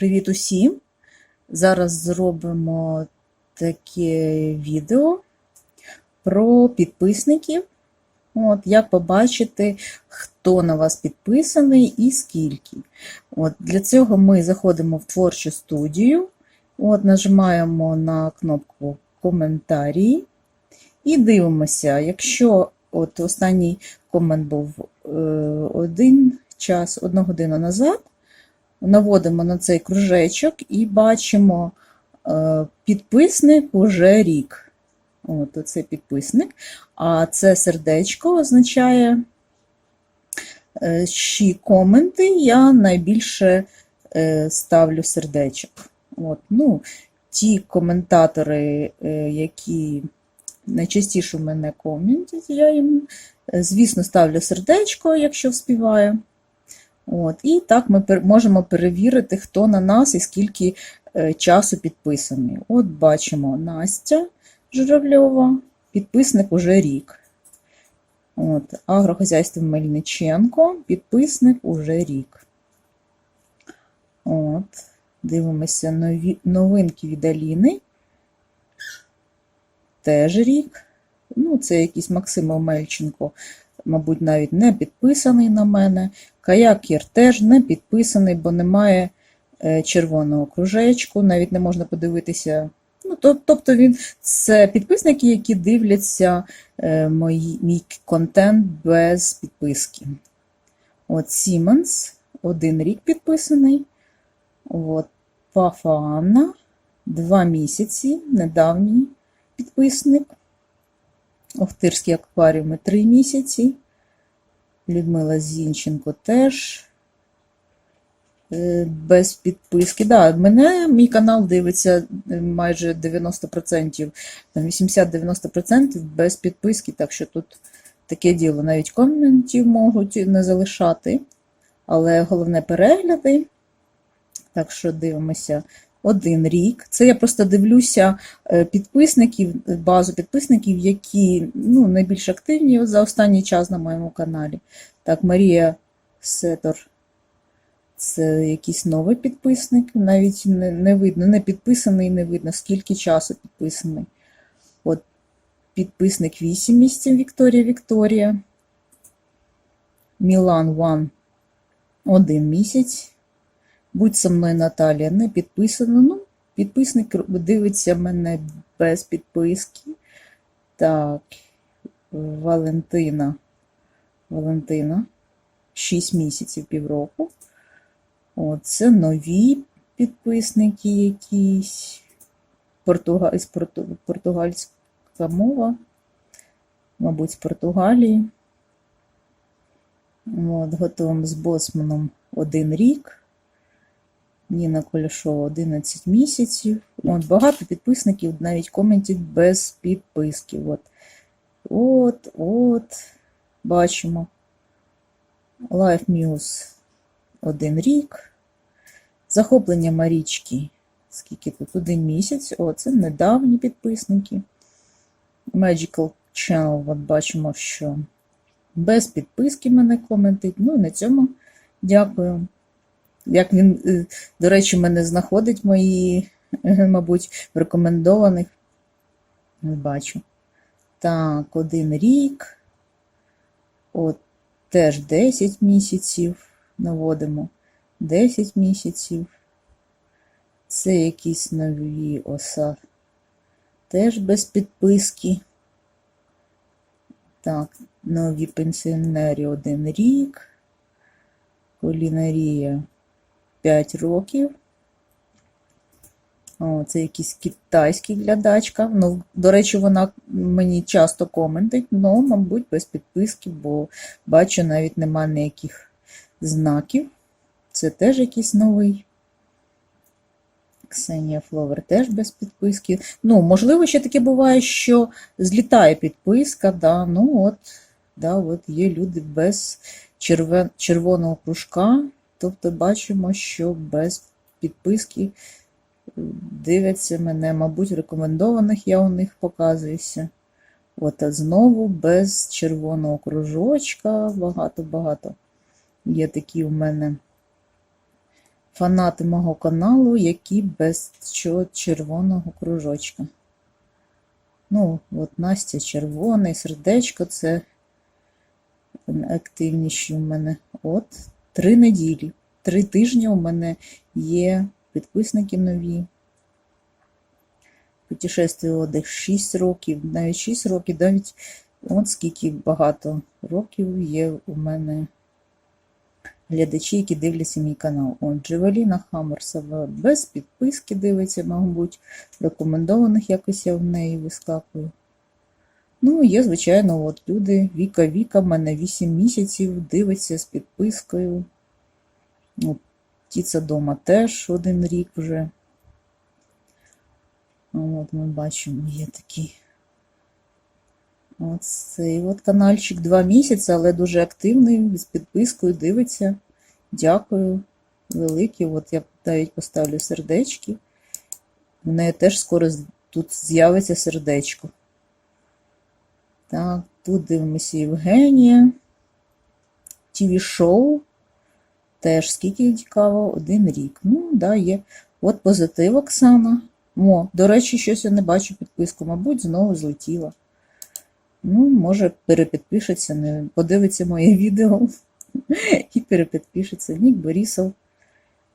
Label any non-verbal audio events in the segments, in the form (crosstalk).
Привіт усім! Зараз зробимо таке відео про підписників. От, Як побачити, хто на вас підписаний і скільки. От, Для цього ми заходимо в творчу студію, от, нажимаємо на кнопку коментарі і дивимося, якщо от останній комент був е, один час, одну годину назад, наводимо на цей кружечок і бачимо е, підписник уже рік. От оце підписник. А це сердечко означає, е, коменти я найбільше е, ставлю сердечок. От, ну, Ті коментатори, які найчастіше у мене коментять, я їм, звісно, ставлю сердечко, якщо вспіваю. От, І так ми можемо перевірити, хто на нас і скільки е, часу підписаний. От бачимо Настя Журавльова, підписник уже рік. От, Агрохозяйство Мельниченко, підписник уже рік. От, Дивимося нові, новинки від Аліни. Теж рік. Ну, це якийсь Максим Омельченко, мабуть, навіть не підписаний на мене. Каякір теж не підписаний, бо немає е, червоного кружечку, навіть не можна подивитися. Ну, Тобто він це підписники, які дивляться е, мій, мій контент без підписки. От Siemens, один рік підписаний. От Пафа Анна, два місяці, недавній підписник. Охтирські акваріуми три місяці. Людмила Зінченко теж е, без підписки. Да, мене мій канал дивиться майже 90%, 80-90% без підписки, так що тут таке діло. Навіть коментів можуть не залишати. Але головне перегляди. Так що дивимося один рік. Це я просто дивлюся підписників, базу підписників, які ну, найбільш активні за останній час на моєму каналі. Так, Марія Сетор. Це якийсь новий підписник, навіть не, не видно, не підписаний, не видно, скільки часу підписаний. От підписник 8 місяців Вікторія Вікторія. Мілан Ван 1 місяць. Будь со мною Наталія не підписано. Ну, підписник дивиться мене без підписки. Так, Валентина. Валентина. 6 місяців півроку. О, це нові підписники якісь. Португа... Порту... Португальська мова. Мабуть, з Португалії. От, Готовим з Босманом один рік. Ніна Коляшова 11 місяців. От, Багато підписників навіть коментів без підписки. От, от, от, бачимо. Life News один рік. Захоплення Марічки. Скільки тут? Один місяць. О, це недавні підписники. Magical Channel, от бачимо, що без підписки мене коментить. Ну, на цьому дякую. Як він, е, до речі, мене знаходить мої, мабуть, в рекомендованих. Не бачу. Так, один рік. От, теж 10 місяців наводимо. 10 місяців. Це якісь нові оса. Теж без підписки. Так, нові пенсіонери один рік. Кулінарія 5 років. О, Це якийсь китайський глядачка. Ну, До речі, вона мені часто коментить, але, мабуть, без підписки, бо бачу, навіть нема ніяких знаків. Це теж якийсь новий. Ксенія Фловер теж без підписки. Ну, можливо, ще таке буває, що злітає підписка. да, Ну, от, да, от є люди без червон... червоного кружка. Тобто бачимо, що без підписки дивляться мене, мабуть, рекомендованих я у них показуюся. От, а знову без червоного кружочка. Багато-багато. Є такі у мене фанати мого каналу, які без червоного кружочка. Ну, от Настя червоний, сердечко це активніші у мене. От три неділі. Три тижні у мене є підписники нові. Путешествие отдих 6 років, навіть 6 років, навіть от скільки багато років є у мене глядачі, які дивляться мій канал. От Джевеліна Хаммерсова без підписки дивиться, мабуть, рекомендованих якось я в неї вискакую. Ну, є, звичайно, от люди, Віка Віка, в мене 8 місяців, дивиться з підпискою. От, Тіца дома теж один рік вже. От ми бачимо, є такі. От цей от каналчик 2 місяці, але дуже активний, з підпискою дивиться. Дякую. Велике. От я навіть поставлю сердечки. У неї теж скоро тут з'явиться сердечко. Так, тут дивимося Євгенія. ТВ-шоу. Теж скільки цікаво, один рік. Ну, да, є. От позитив Оксана. О, до речі, щось я не бачу підписку, мабуть, знову злетіла. Ну, може, перепідпишеться, не подивиться моє (laughs) відео і перепідпишеться. Нік Борисов.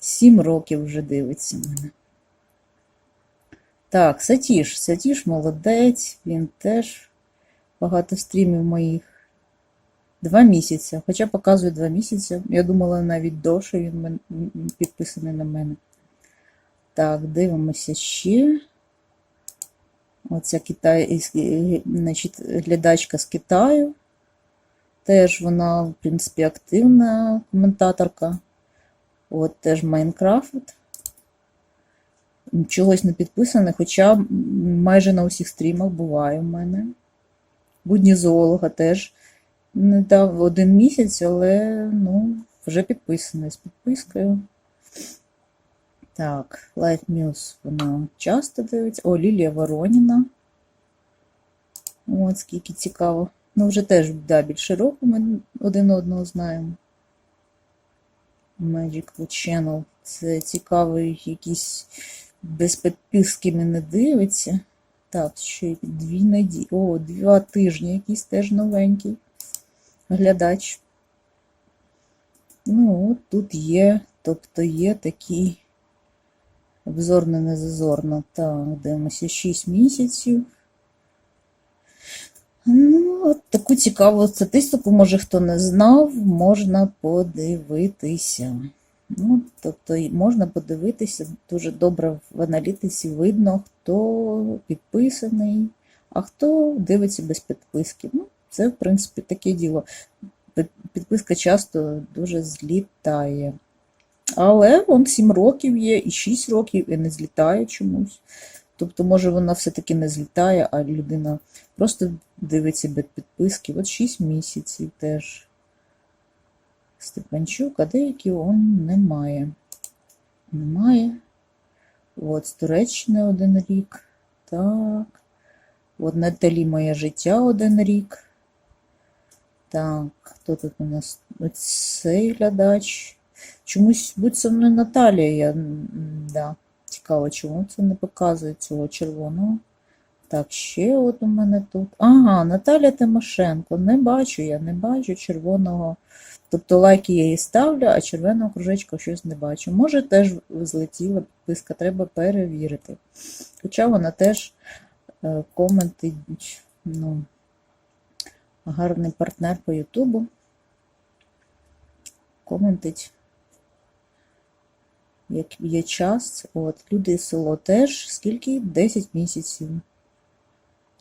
Сім років вже дивиться мене. Так, Сатіш. Сатіш молодець, він теж багато стрімів моїх. Два місяці. Хоча показує два місяці. Я думала навіть довше він підписаний на мене. Так, дивимося ще. Оця Китай, е, значить, глядачка з Китаю. Теж вона, в принципі, активна коментаторка. От теж Майнкрафт. Чогось не підписане, хоча майже на усіх стрімах буває в мене. Будні зоолога теж не дав один місяць, але ну, вже підписаний з підпискою. Так, Life News вона часто дивиться. О, Лілія Вороніна. От скільки цікаво. Ну, вже теж да, більше року ми один одного знаємо. Magic Channel. Це цікавий якийсь без підписки мене дивиться. Так, ще дві неділі. О, два тижні якийсь теж новенький глядач. Ну, от тут є, тобто є такий обзорно незазорно. Так, дивимося 6 місяців. Ну, от таку цікаву статистику, може хто не знав, можна подивитися. Ну, тобто можна подивитися, дуже добре в аналітиці видно, хто підписаний, а хто дивиться без підписки. Ну, це, в принципі, таке діло. Підписка часто дуже злітає. Але вон 7 років є, і 6 років, і не злітає чомусь. Тобто, може, вона все-таки не злітає, а людина просто дивиться без підписки. От 6 місяців теж. Степанчук, а деякі он немає. Немає. От, з Туреччини один рік. Так. От Наталі моє життя один рік. Так, хто тут у нас? Оцей глядач. Чомусь будь со мною Наталія. Я, да. Цікаво, чому це не показує цього червоного. Так, ще от у мене тут. Ага, Наталя Тимошенко. Не бачу я, не бачу червоного. Тобто лайки я їй ставлю, а червоного кружечка щось не бачу. Може, теж злетіла підписка, треба перевірити. Хоча вона теж е, коменти, ну, гарний партнер по Ютубу. Коментить, як є час. От, люди з село теж. Скільки? 10 місяців.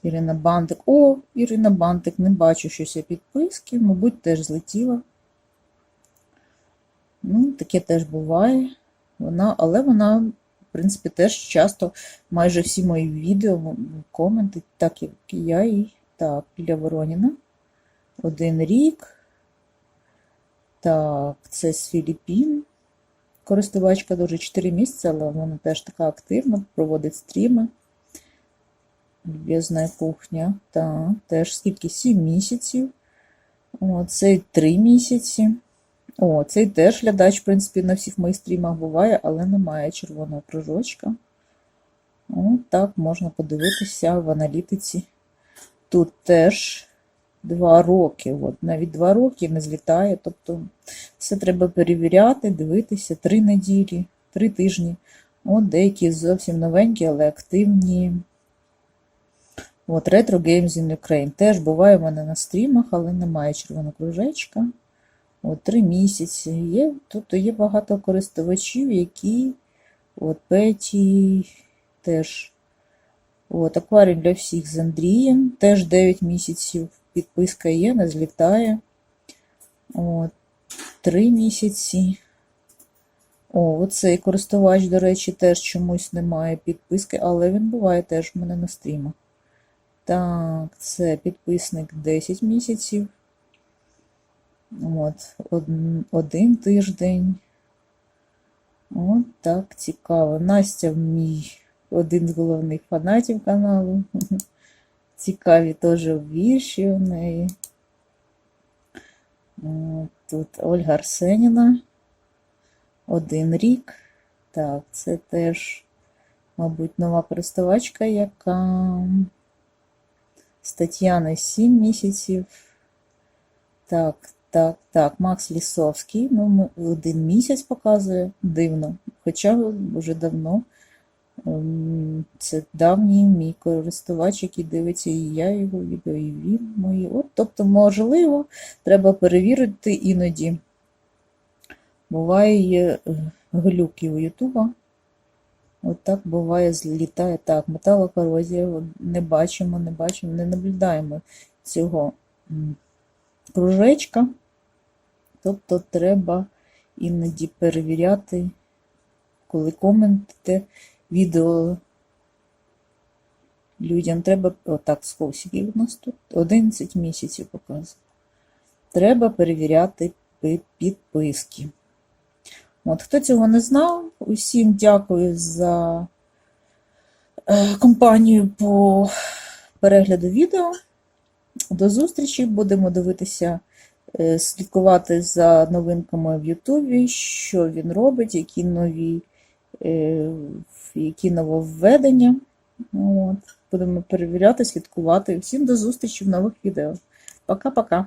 Ірина Бантик. О, Ірина Бантик, не бачу щось я підписки, мабуть, теж злетіла. Ну, таке теж буває. Вона, але вона, в принципі, теж часто майже всі мої відео коменти, так як я і так, Ліля Вороніна. Один рік. Так, це з Філіппін. Користувачка дуже 4 місяці, але вона теж така активна, проводить стріми. Любезна кухня. Так, теж скільки? 7 місяців. О, це 3 місяці. О, цей теж глядач, в принципі, на всіх моїх стрімах буває, але немає червоного кружочка. О, так, можна подивитися в аналітиці. Тут теж два роки. От, навіть два роки не злітає. Тобто все треба перевіряти, дивитися. Три неділі, три тижні. От деякі зовсім новенькі, але активні. От, Retro Games in Ukraine. Теж буває в мене на стрімах, але немає червоного кружечка. От, три місяці. Є, тобто є багато користувачів, які от Петі теж. От, акваріум для всіх з Андрієм. Теж 9 місяців. Підписка є, не злітає. От, 3 місяці. О, оцей користувач, до речі, теж чомусь немає підписки, але він буває теж в мене на стрімах. Так, це підписник 10 місяців. От, один, тиждень. От так цікаво. Настя мій один з головних фанатів каналу. (laughs) Цікаві теж вірші у неї. Тут Ольга Арсеніна. Один рік. Так, це теж, мабуть, нова користувачка, яка з Тетяни 7 місяців. Так, так, так, Макс Лісовський. Ну, один місяць показує. Дивно. Хоча вже давно. Ем, Це давній мій користувач, який дивиться і я його відео, і він мої. От, тобто, можливо, треба перевірити іноді. Буває е, глюки у Ютуба. От так буває, злітає так. Металокорозія, не бачимо, не бачимо, не наблюдаємо цього кружечка. Тобто треба іноді перевіряти, коли коментите відео людям треба, отак, скосиків у нас тут 11 місяців показує. Треба перевіряти підписки. От, хто цього не знав, усім дякую за е, компанію по перегляду відео. До зустрічі, будемо дивитися, е, слідкувати за новинками в Ютубі, що він робить, які нові, е, які нововведення. От, будемо перевіряти, слідкувати. Всім до зустрічі в нових відео. Пока-пока.